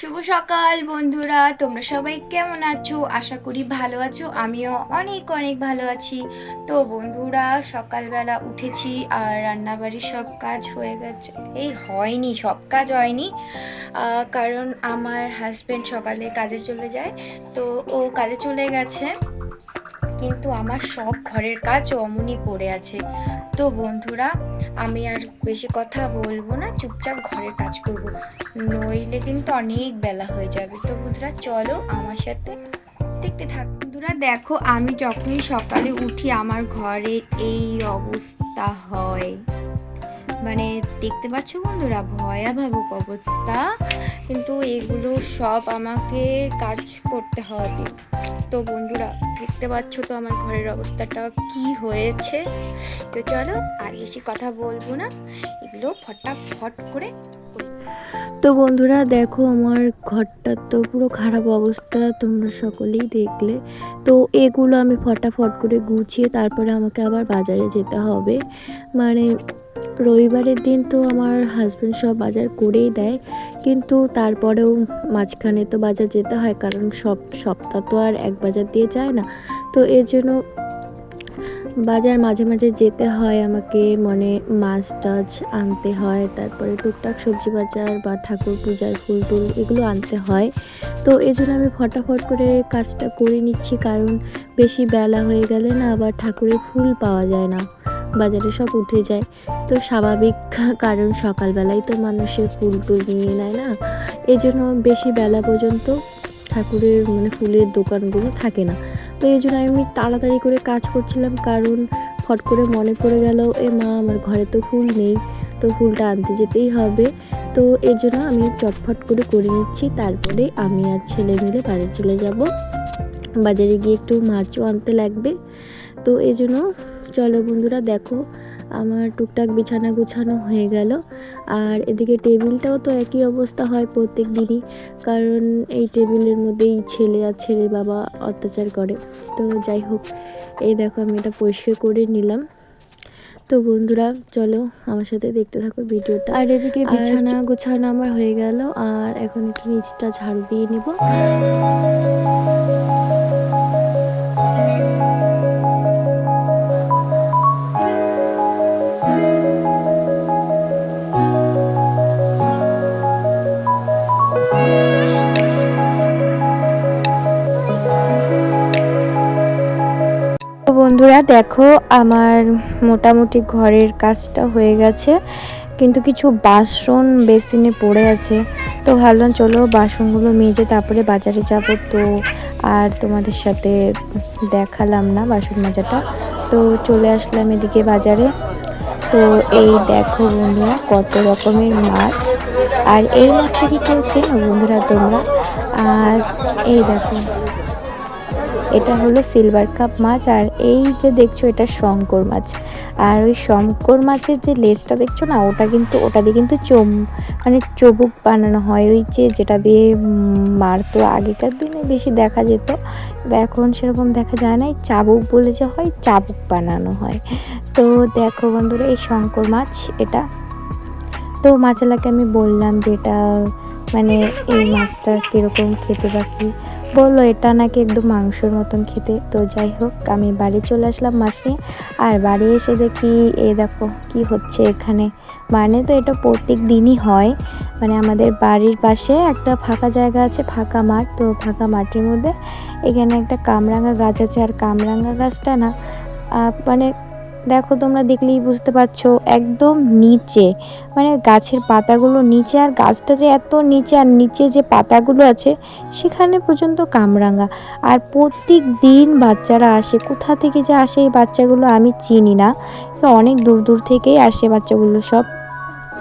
শুভ সকাল বন্ধুরা, তোমরা সবাই কেমন আছো? আশা করি ভালো আছো, আমিও অনেক অনেক ভালো আছি। তো বন্ধুরা, সকালবেলা উঠেছি আর রান্নাবাড়ির সব কাজ হয়ে গেছে। এই হয়নি, সব কাজ হয়নি। কারণ আমার হাজব্যান্ড সকালে কাজে চলে যায়, তো ও কাজে চলে গেছে। কিন্তু আমার সব ঘরের কাজ অমনি পড়ে আছে। তো বন্ধুরা, আমি আর বেশি কথা বলব না, চুপচাপ ঘরের কাজ করব। নইলে কিন্তু অনেক বেলা হয়ে যাবে। তো বন্ধুরা, চলো আমার সাথে দেখতে থাক। বন্ধুরা, দেখো, আমি যখনই সকালে উঠি, আমার ঘরের এই অবস্থা হয়। মানে দেখতে পাচ্ছ বন্ধুরা, ভয়াবহ অবস্থা। কিন্তু এগুলো সব আমাকে কাজ করতে হবে। তো বন্ধুরা, দেখতে পাচ্ছ তো আমার ঘরের অবস্থাটা কি হয়েছে? তো চলো আর বেশি কথা বলব না। এগুলো ফটাফট করে তো বন্ধুরা, দেখো আমার ঘরটার তো পুরো খারাপ অবস্থা, তোমরা সকলেই দেখলে। তো এগুলো আমি ফটাফট করে গুছিয়ে তারপরে আমাকে আবার বাজারে যেতে হবে। মানে রবিবারের দিন তো আমার হাজব্যান্ড সব বাজার করেই দেয়, কিন্তু তারপরেও মাঝখানে তো বাজার যেতে হয়, কারণ সব সপ্তাহ তো আর এক বাজার দিয়ে যায় না। তো এর জন্য বাজার মাঝে মাঝে যেতে হয়, আমাকে মানে মাছ টাছ আনতে হয়, তারপরে টুকটাক সবজি বাজার বা ঠাকুর পূজার ফুল টুল এগুলো আনতে হয়। তো এই জন্য আমি ফটাফট করে কাজটা করে নিচ্ছি, কারণ বেশি বেলা হয়ে গেলে না আবার ঠাকুরের ফুল পাওয়া যায় না। বাজারে সব উঠে যায়। তো স্বাভাবিক কারণ সকালবেলায় তো মানুষের ফুল টুল নিয়ে নেয় না। এই জন্য বেশি বেলা পর্যন্ত ঠাকুরের মানে ফুলের দোকানগুলো থাকে না। তো এই জন্য আমি তাড়াতাড়ি করে কাজ করছিলাম কারণ ফট করে মনে পড়ে গেল, এ মা, আমার ঘরে তো ফুল নেই, তো ফুলটা আনতে যেতেই হবে। তো এর জন্য আমি চটফট করে করে নিচ্ছি, তারপরে আমি আর ছেলে মিলে বাড়ি চলে যাব। বাজারে গিয়ে একটু মাছও আনতে লাগবে। তো এই জন্য চলো বন্ধুরা দেখো আমার টুকটাক বিছানা গুছানো হয়ে গেল। আর এদিকে টেবিলটাও তো একই অবস্থা হয় প্রত্যেক দিনই কারণ এই টেবিলের মধ্যেই ছেলে আর ছেলে বাবা অত্যাচার করে। তো যাই হোক এই দেখো আমি এটা পরিষ্কার করে নিলাম। তো বন্ধুরা চলো আমার সাথে দেখতে থাকো ভিডিওটা। আর এদিকে বিছানা গোছানো আমার হয়ে গেল আর এখন একটু নিচটা ঝাড়ু দিয়ে নেব। বন্ধুরা, দেখো আমার মোটামুটি ঘরের কাজটা হয়ে গেছে, কিন্তু কিছু বাসন বেসিনে পড়ে আছে। তো ভাবলাম চলো বাসনগুলো মেজে তারপরে বাজারে যাব। তো আর তোমাদের সাথে দেখালাম না বাসন মাজাটা। তো চলে আসলাম এদিকে বাজারে। তো এই দেখো বন্ধুরা, কত রকমের মাছ। আর এই মাছটা কি করছে বন্ধুরা তোমরা? আর এই দেখো। এটা হলো সিলভার কাপ মাছ, আর এই যে দেখছ এটা শঙ্কর মাছ। আর ওই শঙ্কর মাছের যে লেজটা দেখছ না, ওটা কিন্তু, ওটা দিয়ে কিন্তু চোম মানে চবুক বানানো হয়। ওই যে যেটা দিয়ে মারতো আগেকার দিনে, বেশি দেখা যেত। এখন সেরকম দেখা যায় না। এই চাবুক বলে যে হয়, চাবুক বানানো হয়। তো দেখো বন্ধুরা, এই শঙ্কর মাছ এটা। তো মাছালাকে আমি বললাম যে এটা মানে এই মাছটা কীরকম খেতে বাকি বলল, এটা নাকি একদম মাংসর মতন খেতে। তো যাই হোক, আমি বাড়ি চলে আসলাম মাছ নিয়ে। আর বাড়ি এসে দেখি, এ দেখো কি হচ্ছে এখানে। মানে তো এটা প্রত্যেক দিনই হয়। মানে আমাদের বাড়ির পাশে একটা ফাঁকা জায়গা আছে, ফাঁকা মাঠ। তো ফাঁকা মাঠের মধ্যে এখানে একটা কামরাঙা গাছ আছে। আর কামরাঙা গাছটা না মানে দেখো, তোমরা দেখলেই বুঝতে পারছ, একদম নিচে। মানে গাছের পাতাগুলো নিচে আর গাছটা যে এত নিচে আর নিচে যে পাতাগুলো আছে, সেখানে পর্যন্ত কামরাঙা। আর প্রত্যেক দিন বাচ্চারা আসে, কোথা থেকে যে আসে এই বাচ্চাগুলো আমি চিনি না। অনেক দূর দূর থেকেই আসে বাচ্চাগুলো সব।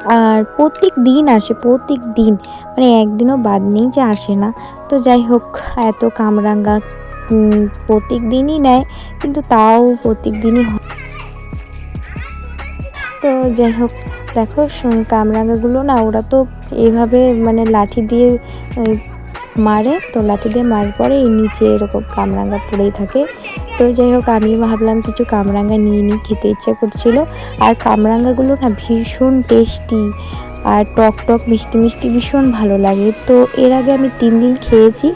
আর প্রত্যেক দিন আসে, প্রত্যেক দিন। মানে একদিনও বাদ নেই যে আসে না। তো যাই হোক, এত কামরাঙ্গা প্রত্যেক দিনই নেয়, কিন্তু তাও প্রত্যেক দিনই হয়। তো যাই হোক, দেখো কামরাঙাগুলো না, ওরা তো এভাবে মানে লাঠি দিয়ে মারে। তো লাঠি দিয়ে মারার পরে এই নিচে এরকম কামরাঙ্গা পড়েই থাকে। তো যাই হোক, আমি ভাবলাম কিছু কামরাঙ্গা নিয়ে নিয়ে খেতে ইচ্ছা করছিল। আর কামরাঙ্গাগুলো না ভীষণ টেস্টি আর টক টক, মিষ্টি মিষ্টি ভীষণ ভালো লাগে। তো এর আগে আমি তিন দিন খেয়েছি,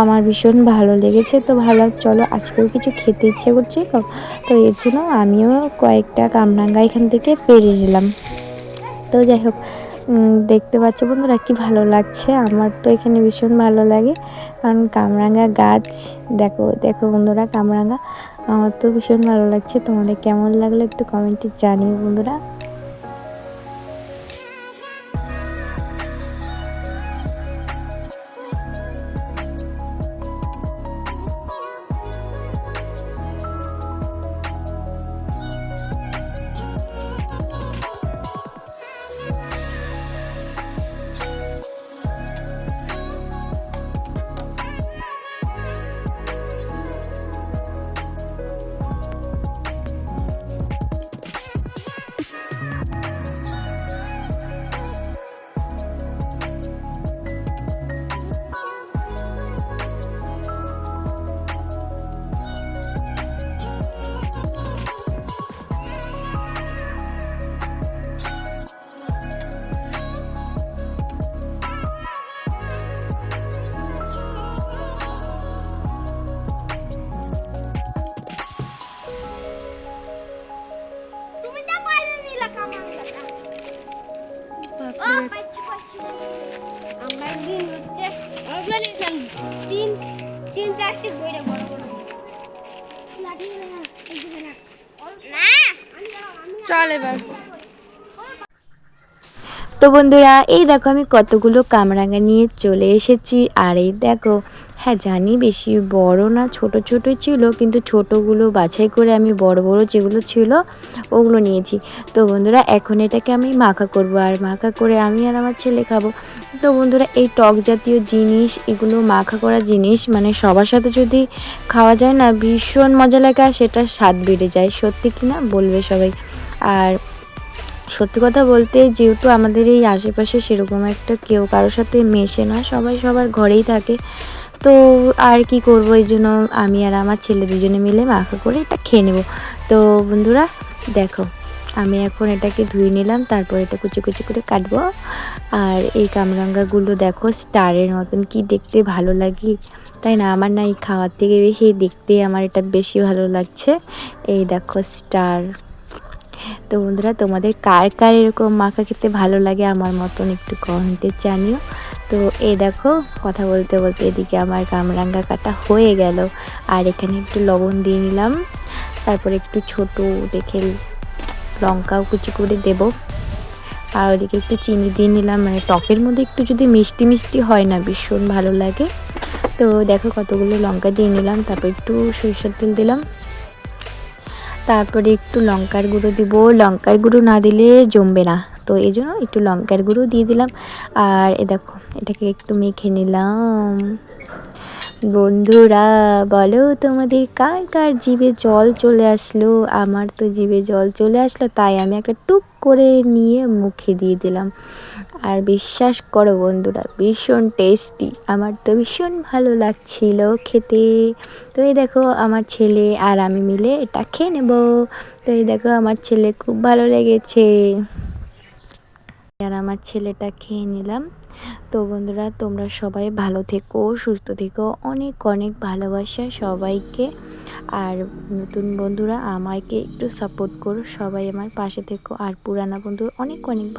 আমার ভীষণ ভালো লেগেছে। তো ভালো চলো আজকেও কিছু খেতে ইচ্ছে করছে। তো এর জন্য আমিও কয়েকটা কামরাঙ্গা এখান থেকে পেরে নিলাম। তো যাই হোক দেখতে পাচ্ছ বন্ধুরা কি ভালো লাগছে। আমার তো এখানে ভীষণ ভালো লাগে। কারণ কামরাঙ্গা গাছ, দেখো দেখো বন্ধুরা কামরাঙ্গা। আমার তো ভীষণ ভালো লাগছে। তোমাদের কেমন লাগল একটু কমেন্টে জানিও বন্ধুরা। আমরা একদিন হচ্ছে আমরা নিয়েছিলাম তিন তিন চারটি বইটা বড় বড় লাঠি না এইদিকে না না চল এবার। তো বন্ধুরা এই দেখো আমি কতগুলো কামরাঙা নিয়ে চলে এসেছি আর এই দেখো হ্যাঁ জানি বেশি বড় না, ছোট ছোটই ছিল, কিন্তু ছোটগুলো বাছাই করে আমি বড় বড় যেগুলো ছিল ওগুলো নিয়েছি। তো বন্ধুরা, এখন এটাকে আমি মাখা করব আর মাখা করে আমি আর আমার ছেলে খাব। তো বন্ধুরা, এই টক জাতীয় জিনিস, এগুলো মাখা করা জিনিস মানে সবার সাথে যদি খাওয়া যায় না, ভীষণ মজা লাগে আর সেটার স্বাদ বেড়ে যায়। সত্যি কি না? বলবে সবাই। আর সত্যি কথা বলতে, যেহেতু আমাদের এই আশেপাশে সেরকম একটা কেউ কারোর সাথে মেশে না, সবাই সবার ঘরেই থাকে। তো আর কি করব? এই জন্য আমি আর আমার ছেলে দুজনে মিলে মাখা করে এটা খেয়ে নেব। তো বন্ধুরা, দেখো, আমি এখন এটাকে ধুয়ে নিলাম, তারপর এটা কুচি কুচি করে কাটবো। আর এই কামরাঙ্গাগুলো দেখো, স্টারের মতন, কি দেখতে ভালো লাগে। তাই না? আমার না এই খাওয়ার থেকে বেশি দেখতে আমার এটা বেশি ভালো লাগছে। এই দেখো, স্টার। তো বন্ধুরা, তোমাদের কার কার এরকম মাখা খেতে ভালো লাগে আমার মতন একটু কমেন্টে জানিও। তো এই দেখো, কথা বলতে বলতে এদিকে আমার কামরাঙ্গা কাটা হয়ে গেল। আর এখানে একটু লবণ দিয়ে নিলাম। তারপর একটু ছোট দেখে লঙ্কাও কুচি করে দেব। আর ওদিকে একটু চিনি দিয়ে নিলাম। মানে টকের মধ্যে একটু যদি মিষ্টি মিষ্টি হয় না, ভীষণ ভালো লাগে। তো দেখো কতগুলো লঙ্কা দিয়ে নিলাম। তারপর একটু সরিষার তেল দিলাম। তারপরে একটু লঙ্কার গুঁড়ো দিব। লঙ্কার গুঁড়ো না দিলে জমবে না। তো এই জন্য একটু লঙ্কার গুঁড়ো দিয়ে দিলাম। আর এ দেখো, এটাকে একটু মেখে নিলাম। বন্ধুরা, বলো তোমাদের কার কার জিভে জল চলে আসলো? আমার তো জিভে জল চলে আসলো, তাই আমি একটা টুক করে নিয়ে মুখে দিয়ে দিলাম। আর বিশ্বাস করো বন্ধুরা, ভীষণ টেস্টি। আমার তো ভীষণ ভালো লাগছিল খেতে। তো এই দেখো, আমার ছেলে আর আমি মিলে এটা খেয়ে নেব। তো এই দেখো, আমার ছেলে খুব ভালো লেগেছে। আর আমার ছেলেটা খেয়ে নিলাম। তো বন্ধুরা, তোমরা সবাই ভালো থেকো, সুস্থ থেকো। অনেক অনেক ভালোবাসা সবাইকে। আর নতুন বন্ধুরা, আমাকে একটু সাপোর্ট করো। সবাই আমার পাশে থেকো। আর পুরানা বন্ধুর অনেক অনেক ভালো